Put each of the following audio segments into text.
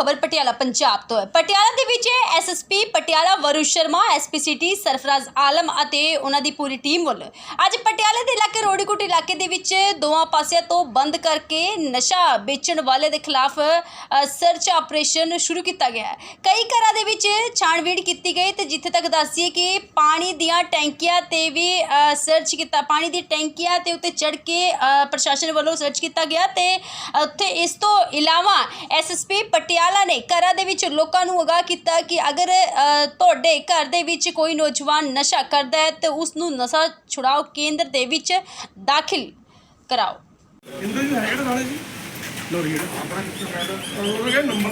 ਖਬਰ ਪਟਿਆਲਾ, ਪੰਜਾਬ ਤੋਂ ਹੈ। ਪਟਿਆਲਾ ਦੇ ਵਿੱਚ SSP Patiala, Varun Sharma SP city Sarfaraz Alam ਅਤੇ ਉਹਨਾਂ ਦੀ ਪੂਰੀ ਟੀਮ ਵੱਲੋਂ ਅੱਜ ਪਟਿਆਲੇ ਦੇ ਇਲਾਕੇ, ਰੋੜੀਕੁਟ ਇਲਾਕੇ ਦੇ ਵਿੱਚ ਦੋਵਾਂ ਪਾਸਿਆਂ ਤੋਂ ਬੰਦ ਕਰਕੇ ਨਸ਼ਾ ਵੇਚਣ ਵਾਲੇ ਦੇ ਖਿਲਾਫ ਸਰਚ ਆਪਰੇਸ਼ਨ ਸ਼ੁਰੂ ਕੀਤਾ ਗਿਆ ਹੈ। ਕਈ ਘਰਾਂ ਦੇ ਵਿੱਚ ਛਾਣਬੀਣ ਕੀਤੀ ਗਈ ਤੇ ਜਿੱਥੇ ਤੱਕ ਦੱਸੀਏ ਕਿ ਪਾਣੀ ਦੀਆਂ ਟੈਂਕੀਆਂ ਤੇ ਵੀ ਸਰਚ ਕੀਤਾ, ਪਾਣੀ ਦੀ ਟੈਂਕੀਆਂ ਤੇ ਉੱਤੇ ਚੜ ਕੇ ਪ੍ਰਸ਼ਾਸਨ ਵੱਲੋਂ ਸਰਚ ਕੀਤਾ ਗਿਆ ਤੇ ਉੱਥੇ ਇਸ ਤੋਂ ਇਲਾਵਾ ਐਸਐਸਪੀ ਪਟਿਆਲਾ ਨੇ ਘਰਾਂ ਦੇ ਵਿੱਚ ਲੋਕਾਂ ਨੂੰ ਅਗਾਹ ਕੀਤਾ ਕਿ ਅਗਰ ਤੁਹਾਡੇ ਘਰ ਦੇ ਵਿੱਚ ਕੋਈ ਨੌਜਵਾਨ ਨਸ਼ਾ ਕਰਦਾ ਹੈ ਤੇ ਉਸ ਨੂੰ ਨਸ਼ਾ ਛੁਡਾਓ ਕੇਂਦਰ ਦੇ ਵਿੱਚ ਦਾਖਲ ਕਰਾਓ। ਇੰਦਰ ਜੀ ਹੈਗੇ ਨਾਲੇ ਜੀ? ਲੋਰੀ ਆਪਣਾ ਕਿੱਥੇ ਫਾਇਦਾ ਉਹ ਕਹਿੰਦਾ ਨੰਬਰ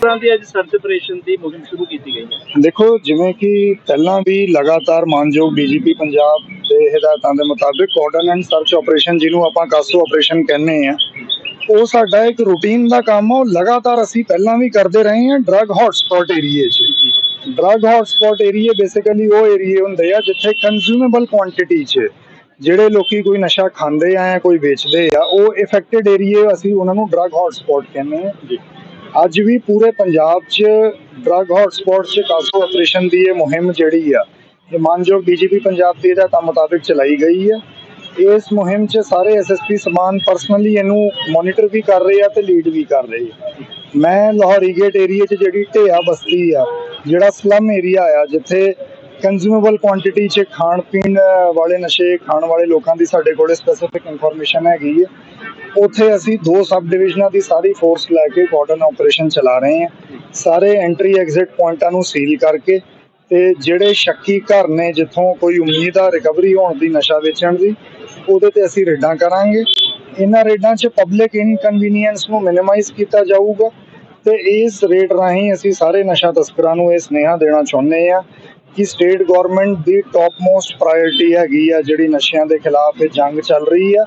ਤਰ੍ਹਾਂ ਦੀ ਅੱਜ ਸਰਚ ਆਪਰੇਸ਼ਨ ਦੀ ਮੁਹਿੰਮ ਸ਼ੁਰੂ ਕੀਤੀ ਗਈ ਹੈ। ਦੇਖੋ ਜਿਵੇਂ ਕਿ ਪਹਿਲਾਂ ਵੀ ਲਗਾਤਾਰ ਮਾਨਯੋਗ ਡੀਜੀਪੀ ਪੰਜਾਬ ਦੇ ਹਦਾਇਤਾਂ ਦੇ ਮੁਤਾਬਿਕ ਕੋਰਡਨ ਐਂਡ ਸਰਚ ਆਪਰੇਸ਼ਨ ਜਿਹਨੂੰ ਆਪਾਂ ਕਾਸੋ ਆਪਰੇਸ਼ਨ ਕਹਿੰਦੇ ਆ ਉਹ ਸਾਡਾ ਇੱਕ ਰੂਟੀਨ ਦਾ ਕੰਮ ਆ ਉਹ ਲਗਾਤਾਰ ਅਸੀਂ ਪਹਿਲਾਂ ਵੀ ਕਰਦੇ ਰਹੇ ਹਾਂ ਡਰੱਗ ਹੌਟਸਪੌਟ ਏਰੀਏ 'ਚ। ਡਰੱਗ ਹੌਟਸਪੌਟ ਏਰੀਏ ਬੇਸਿਕਲੀ ਉਹ ਏਰੀਏ ਹੁੰਦੇ ਆ ਜਿੱਥੇ ਕੰਜ਼ਿਊਮੇਬਲ ਕੁਆਂਟੀਟੀ 'ਚ ਜਿਹੜੇ ਲੋਕੀ ਕੋਈ ਨਸ਼ਾ ਖਾਂਦੇ ਆ ਕੋਈ ਵੇਚਦੇ ਆ ਉਹ ਇਫੈਕਟਡ ਏਰੀਏ ਅਸੀਂ ਉਹਨਾਂ ਨੂੰ ਡਰੱਗ ਹੌਟਸਪੌਟ ਕਹਿੰਦੇ ਆ ਜੀ। ਅੱਜ ਵੀ ਪੂਰੇ ਪੰਜਾਬ 'ਚ ਡਰੱਗ ਹੌਟਸਪੌਟ 'ਚ ਕਾਸੋ ਆਪਰੇਸ਼ਨ ਦੀ ਇਹ ਮੁਹਿੰਮ ਜਿਹੜੀ ਆ ਇਹ ਮਾਨਯੋਗ ਡੀਜੀਪੀ ਪੰਜਾਬ ਦੀ ਹਦਾਇਤਾਂ ਮੁਤਾਬਿਕ ਚਲਾਈ ਗਈ ਆ। ਇਸ ਮੁਹਿੰਮ 'ਚ ਸਾਰੇ ਐਸਐਸਪੀ ਸਮਾਨ ਪਰਸਨਲੀ ਇਹਨੂੰ ਮੋਨੀਟਰ ਵੀ ਕਰ ਰਹੇ ਆ ਤੇ ਲੀਡ ਵੀ ਕਰ ਰਹੇ ਆ। ਮੈਂ ਲਾਹੌਰੀ ਗੇਟ ਏਰੀਆ 'ਚ ਜਿਹੜੀ ਢਿਆ ਬਸਤੀ ਆ, ਜਿਹੜਾ ਸਲਮ ਏਰੀਆ ਆ, ਜਿੱਥੇ ਕੰਜ਼ਿਊਮੇਬਲ ਕੁਆਂਟੀਟੀ 'ਚ ਖਾਣ ਪੀਣ ਵਾਲੇ ਨਸ਼ੇ, ਖਾਣ ਵਾਲੇ ਲੋਕਾਂ ਦੀ ਸਾਡੇ ਕੋਲੇ ਸਪੈਸੀਫਿਕ ਇਨਫੋਰਮੇਸ਼ਨ ਹੈਗੀ ਹੈ ਉੱਥੇ ਅਸੀਂ ਦੋ ਸਬ ਡਿਵੀਜ਼ਨਾਂ ਦੀ ਸਾਰੀ ਫੋਰਸ ਲੈ ਕੇ ਕਾਰਡਨ ਆਪਰੇਸ਼ਨ ਚਲਾ ਰਹੇ ਹਾਂ ਸਾਰੇ ਐਂਟਰੀ ਐਗਜ਼ਿਟ ਪੁਆਇੰਟਾਂ ਨੂੰ ਸੀਲ ਕਰਕੇ ਤੇ ਜਿਹੜੇ ਸ਼ੱਕੀ ਘਰ ਨੇ, ਜਿੱਥੋਂ ਕੋਈ ਉਮੀਦ ਆ ਰਿਕਵਰੀ ਹੋਣ ਦੀ, ਨਸ਼ਾ ਵੇਚਣ ਦੀ ਉਹਦੇ ਤੇ ਅਸੀਂ ਰੇਡਾਂ ਕਰਾਂਗੇ। ਇਹਨਾਂ ਰੇਡਾਂ 'ਚ ਪਬਲਿਕ ਇਨਕਨਵੀਨੀਅੰਸ ਨੂੰ ਮਿਨੀਮਾਈਜ਼ ਕੀਤਾ ਜਾਊਗਾ ਤੇ ਇਸ ਰੇਟ ਰਾਹੀਂ ਅਸੀਂ ਸਾਰੇ ਨਸ਼ਾ ਤਸਕਰਾਂ ਨੂੰ ਇਹ ਸੁਨੇਹਾ ਦੇਣਾ ਚਾਹੁੰਦੇ ਆ ਕਿ ਸਟੇਟ ਗਵਰਨਮੈਂਟ ਦੀ ਟੌਪ ਮੋਸਟ ਪ੍ਰਾਇੋਰਟੀ ਹੈਗੀ ਆ ਜਿਹੜੀ ਨਸ਼ਿਆਂ ਦੇ ਖਿਲਾਫ ਇਹ ਜੰਗ ਚੱਲ ਰਹੀ ਆ।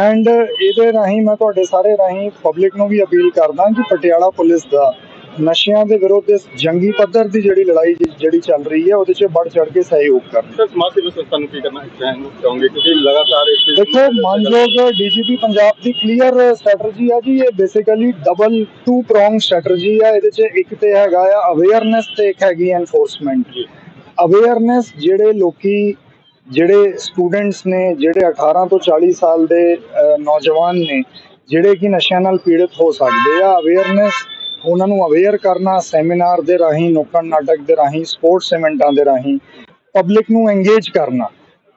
ਐਂਡ ਇਹਦੇ ਰਾਹੀਂ ਮੈਂ ਤੁਹਾਡੇ ਸਾਰੇ ਰਾਹੀਂ ਪਬਲਿਕ ਨੂੰ ਵੀ ਅਪੀਲ ਕਰਦਾ ਕਿ ਪਟਿਆਲਾ ਪੁਲਿਸ ਦਾ ਨਸ਼ਿਆਂ ਦੇ ਵਿਰੁੱਧ ਇਸ ਜੰਗੀ ਪੱਧਰ ਦੀ ਜਿਹੜੀ ਲੜਾਈ ਜਿਹੜੀ ਚੱਲ ਰਹੀ ਹੈ ਉਹਦੇ 'ਚ ਵੱਧ ਚੜ ਕੇ ਸਹਿਯੋਗ ਕਰਨ। ਸਰ ਸਮਾਜ ਸੇਵੀ ਸੰਸਥਾ ਨੂੰ ਕੀ ਕਰਨਾ ਚਾਹੁੰਦੇ ਚਾਹੋਗੇ ਕਿਉਂਕਿ ਲਗਾਤਾਰ ਇਸ ਦੇਖੋ ਮਾਨਯੋਗ ਡੀਜੀਪੀ ਪੰਜਾਬ ਦੀ ਕਲੀਅਰ ਸਟ੍ਰੈਟਜੀ ਆ ਜੀ ਇਹ basically double two prong strategy ਆ। ਇਹਦੇ 'ਚ ਇੱਕ ਤੇ ਹੈਗਾ ਆ ਅਵੇਅਰਨੈਸ ਤੇ ਇੱਕ ਹੈਗੀ ਐਨਫੋਰਸਮੈਂਟ ਅਵੇਅਰਨੈਸ ਜਿਹੜੇ ਲੋਕੀ ਜਿਹੜੇ ਸਟੂਡੈਂਟਸ ਨੇ ਜਿਹੜੇ 18 ਤੋਂ 40 ਸਾਲ ਦੇ ਨੌਜਵਾਨ ਨੇ ਜਿਹੜੇ ਕਿ ਨਸ਼ਿਆਂ ਨਾਲ ਪੀੜਤ ਹੋ ਸਕਦੇ ਆ ਅਵੇਅਰਨੈਸ ਉਹਨਾਂ ਨੂੰ ਅਵੇਅਰ ਕਰਨਾ ਸੈਮੀਨਾਰ ਦੇ ਰਾਹੀਂ ਨੁੱਕੜ ਨਾਟਕ ਦੇ ਰਾਹੀਂ ਸਪੋਰਟਸ ਇਵੈਂਟਾਂ ਦੇ ਰਾਹੀਂ ਪਬਲਿਕ ਨੂੰ ਐਂਗੇਜ ਕਰਨਾ,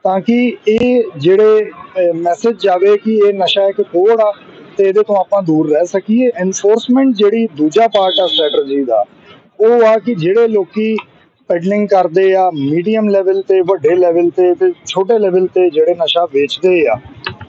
ਤਾਂ ਕਿ ਇਹ ਜਿਹੜੇ ਮੈਸੇਜ ਜਾਵੇ ਕਿ ਇਹ ਨਸ਼ਾ ਇੱਕ ਕੋੜ ਆ ਤੇ ਇਹਦੇ ਤੋਂ ਆਪਾਂ ਦੂਰ ਰਹਿ ਸਕੀਏ। ਐਨਫੋਰਸਮੈਂਟ ਜਿਹੜੀ ਦੂਜਾ ਪਾਰਟ ਆ ਸਟ੍ਰੈਟਜੀ ਦਾ, ਉਹ ਆ ਕਿ ਜਿਹੜੇ ਲੋਕੀ ਪੈਡਲਿੰਗ ਕਰਦੇ ਆ ਮੀਡੀਅਮ ਲੈਵਲ ਤੇ, ਵੱਡੇ ਲੈਵਲ ਤੇ ਤੇ ਛੋਟੇ ਲੈਵਲ ਤੇ ਜਿਹੜੇ ਨਸ਼ਾ ਵੇਚਦੇ ਆ,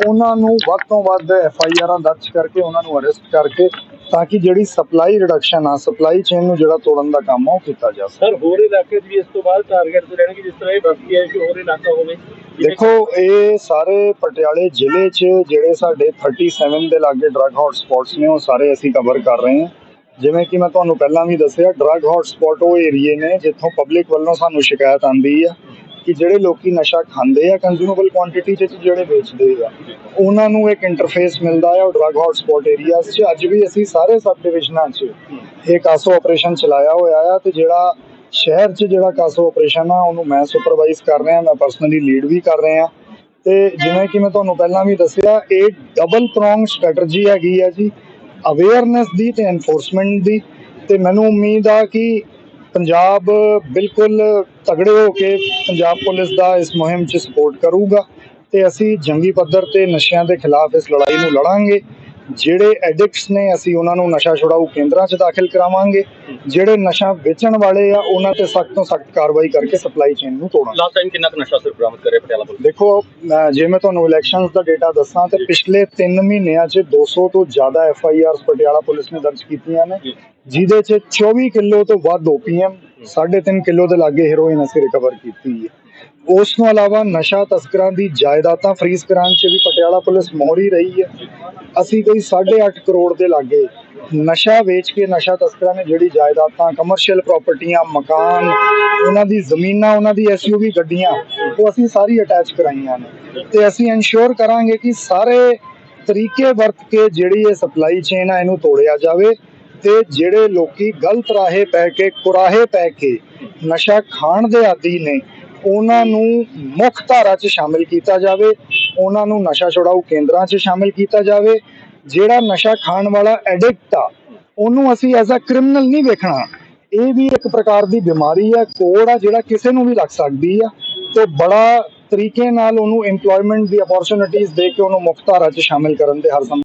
ਉਹਨਾਂ ਨੂੰ ਵੱਧ ਤੋਂ ਵੱਧ ਐਫ ਆਈ ਆਰਾਂ ਦਰਜ ਕਰਕੇ, ਉਹਨਾਂ ਨੂੰ ਅਰੈਸਟ ਕਰਕੇ ਤਾਂ ਕਿ ਜਿਹੜੀ ਸਪਲਾਈ ਰਿਡਕਸ਼ਨ ਆ ਸਪਲਾਈ ਚੇਨ ਨੂੰ ਜਿਹੜਾ ਤੋੜਨ ਦਾ ਕੰਮ ਆ ਉਹ ਕੀਤਾ ਜਾ ਸਕੇ। ਸਰ ਹੋਰ ਇਲਾਕੇ 'ਚ ਵੀ ਇਸ ਤੋਂ ਬਾਅਦ ਟਾਰਗੇਟ ਤੇ ਰਹਿਣਗੇ ਜਿਸ ਤਰ੍ਹਾਂ ਇਹ ਬਸਤੀ ਹੈ ਕਿ ਹੋਰ ਇਲਾਕਾ ਹੋਵੇ। ਦੇਖੋ ਇਹ ਸਾਰੇ ਪਟਿਆਲੇ ਜ਼ਿਲ੍ਹੇ 'ਚ ਜਿਹੜੇ ਸਾਡੇ 37 ਦੇ ਲਾਗੇ ਡਰੱਗ ਹੌਟ ਸਪੌਟਸ ਨੇ ਉਹ ਸਾਰੇ ਅਸੀਂ ਕਵਰ ਕਰ ਰਹੇ ਹਾਂ। ਜਿਵੇਂ ਕਿ ਮੈਂ ਤੁਹਾਨੂੰ ਪਹਿਲਾਂ ਵੀ ਦੱਸਿਆ ਡਰੱਗ ਹੌਟ ਸਪੌਟ ਉਹ ਏਰੀਏ ਨੇ ਜਿੱਥੋਂ ਪਬਲਿਕ ਵੱਲੋਂ ਸਾਨੂੰ ਸ਼ਿਕਾਇਤ ਆਂਦੀ ਆ। ਕਿ ਜਿਹੜੇ ਲੋਕੀ ਨਸ਼ਾ ਖਾਂਦੇ ਆ ਕੰਜ਼ਿਊਮੇਬਲ ਕੁਆਂਟੀਟੀ 'ਚ ਜਿਹੜੇ ਵੇਚਦੇ ਆ, ਉਹਨਾਂ ਨੂੰ ਇੱਕ ਇੰਟਰਫੇਸ ਮਿਲਦਾ ਆ, ਉਹ ਡਰੱਗ ਹੌਟ ਸਪੌਟ 'ਚ। ਅੱਜ ਵੀ ਅਸੀਂ ਸਾਰੇ ਸਬ ਡਿਵੀਜ਼ਨਾਂ 'ਚ ਇਹ ਕਾਸੋ ਆਪਰੇਸ਼ਨ ਚਲਾਇਆ ਹੋਇਆ ਆ ਤੇ ਜਿਹੜਾ ਸ਼ਹਿਰ 'ਚ ਜਿਹੜਾ ਕਾਸੋ ਆਪਰੇਸ਼ਨ ਆ, ਉਹਨੂੰ ਮੈਂ ਸੁਪਰਵਾਈਜ਼ ਕਰ ਰਿਹਾ, ਮੈਂ ਪਰਸਨਲੀ ਲੀਡ ਵੀ ਕਰ ਰਿਹਾ। ਤੇ ਜਿਵੇਂ ਕਿ ਮੈਂ ਤੁਹਾਨੂੰ ਪਹਿਲਾਂ ਵੀ ਦੱਸਿਆ, ਇਹ ਡਬਲ ਪ੍ਰੋਂਗ ਸਟ੍ਰੈਟਜੀ ਹੈਗੀ ਆ ਜੀ ਅਵੇਅਰਨੈਸ ਦੀ ਤੇ ਐਨਫੋਰਸਮੈਂਟ ਦੀ। ਤੇ ਮੈਨੂੰ ਉਮੀਦ ਆ ਕਿ ਪੰਜਾਬ ਬਿਲਕੁਲ ਤਗੜੇ ਹੋ ਕੇ ਪੰਜਾਬ ਪੁਲਿਸ ਦਾ ਇਸ ਮੁਹਿੰਮ 'ਚ ਸਪੋਰਟ ਕਰੂਗਾ ਤੇ ਅਸੀਂ ਜੰਗੀ ਪੱਧਰ ਤੇ ਨਸ਼ਿਆਂ ਦੇ ਖਿਲਾਫ ਇਸ ਲੜਾਈ ਨੂੰ ਲੜਾਂਗੇ। ਜਿਹੜੇ ਐਡਿਕਟਸ ਨੇ ਅਸੀਂ ਉਹਨਾਂ ਨੂੰ ਨਸ਼ਾ ਛੁਡਾਊ ਕੇਂਦਰਾਂ 'ਚ ਦਾਖਲ ਕਰਾਵਾਂਗੇ। ਜਿਹੜੇ ਨਸ਼ਾ ਵੇਚਣ ਵਾਲੇ ਆ ਉਹਨਾਂ ਤੇ ਸਖਤ ਤੋਂ ਸਖਤ ਕਾਰਵਾਈ ਕਰਕੇ ਸਪਲਾਈ ਚੇਨ ਨੂੰ ਤੋੜਾਂਗੇ। ਲਾਸਟ ਟਾਈਮ ਕਿੰਨਾ ਕੁ ਨਸ਼ਾ ਸਰ ਬਰਾਮਦ ਕਰੇ ਪਟਿਆਲਾ ਪੁਲਿਸ? ਦੇਖੋ ਜੇ ਮੈਂ ਤੁਹਾਨੂੰ ਇਲੈਕਸ਼ਨਸ ਦਾ ਡੇਟਾ ਦੱਸਾਂ ਤੇ ਪਿਛਲੇ 3 ਮਹੀਨਿਆਂ 'ਚ 200 ਤੋਂ ਜ਼ਿਆਦਾ F I Rs Patiala police ਨੇ ਦਰਜ ਕੀਤੀਆਂ ਨੇ। ਜਿਹਦੇ 'ਚ 24 ਕਿਲੋ ਤੋਂ ਵੱਧ ਓਪੀਐਮ 3.5 ਕਿਲੋ ਦੇ ਲਾਗੇ ਹੈਰੋਇਨ ਅਸੀਂ ਰਿਕਵਰ ਕੀਤੀ ਹੈ। ਉਸ ਤੋਂ ਇਲਾਵਾ ਨਸ਼ਾ ਤਸਕਰਾਂ ਦੀ ਜਾਇਦਾਦਾਂ ਫਰੀਜ਼ ਕਰਾਉਣ 'ਚ ਵੀ ਪਟਿਆਲਾ ਪੁਲਿਸ ਮੋਹਰੀ ਰਹੀ ਹੈ। ਅਸੀਂ ਕੋਈ 8.5 ਕਰੋੜ ਦੇ ਲਾਗੇ ਨਸ਼ਾ ਵੇਚ ਕੇ ਨਸ਼ਾ ਤਸਕਰਾਂ ਨੇ ਜਿਹੜੀ ਜਾਇਦਾਦਾਂ ਕਮਰਸ਼ੀਅਲ ਪ੍ਰਾਪਰਟੀਆਂ ਮਕਾਨ ਉਹਨਾਂ ਦੀ ਜ਼ਮੀਨਾਂ ਉਹਨਾਂ ਦੀ ਐਸਯੂਵੀ ਗੱਡੀਆਂ ਉਹ ਅਸੀਂ ਸਾਰੀ ਅਟੈਚ ਕਰਾਈਆਂ ਨੇ। ਤੇ ਅਸੀਂ ਇਨਸ਼ੋਰ ਕਰਾਂਗੇ ਕਿ ਸਾਰੇ ਤਰੀਕੇ ਵਰਤ ਕੇ ਜਿਹੜੀ ਇਹ ਸਪਲਾਈ ਚੇਨ ਆ ਇਹਨੂੰ ਤੋੜਿਆ ਜਾਵੇ। ਤੇ ਜਿਹੜੇ ਲੋਕੀ ਗਲਤ ਰਾਹੇ ਪੈ ਕੇ, ਕੁਰਾਹੇ ਪੈ ਕੇ ਨਸ਼ਾ ਖਾਣ ਦੇ ਆਦੀ ਨੇ, ਉਹਨਾਂ ਨੂੰ ਮੁੱਖ ਧਾਰਾ 'ਚ ਸ਼ਾਮਿਲ ਕੀਤਾ ਜਾਵੇ, ਉਹਨਾਂ ਨੂੰ ਨਸ਼ਾ ਛੁਡਾਊ ਕੇਂਦਰਾਂ 'ਚ ਸ਼ਾਮਿਲ ਕੀਤਾ ਜਾਵੇ, ਜਿਹੜਾ ਨਸ਼ਾ ਖਾਣ ਵਾਲਾ ਐਡਿਕਟ ਆ, ਉਹਨੂੰ ਅਸੀਂ ਐਜ਼ ਅ ਕ੍ਰਿਮੀਨਲ ਨਹੀਂ ਵੇਖਣਾ। ਇਹ ਵੀ ਇੱਕ ਪ੍ਰਕਾਰ ਦੀ ਬਿਮਾਰੀ ਆ, ਕੋੜ ਆ ਜਿਹੜਾ ਕਿਸੇ ਨੂੰ ਵੀ ਲੱਗ ਸਕਦੀ ਆ, ਤੇ ਬੜਾ ਤਰੀਕੇ ਨਾਲ ਉਹਨੂੰ EMPLOYMENT ਦੀ ਅਪੋਰਚੁਨਿਟੀਜ਼ ਦੇ ਕੇ ਉਹਨੂੰ ਮੁੱਖ ਧਾਰਾ 'ਚ ਸ਼ਾਮਿਲ ਕਰਨ ਦੇ ਹਰ ਸੰਭਵ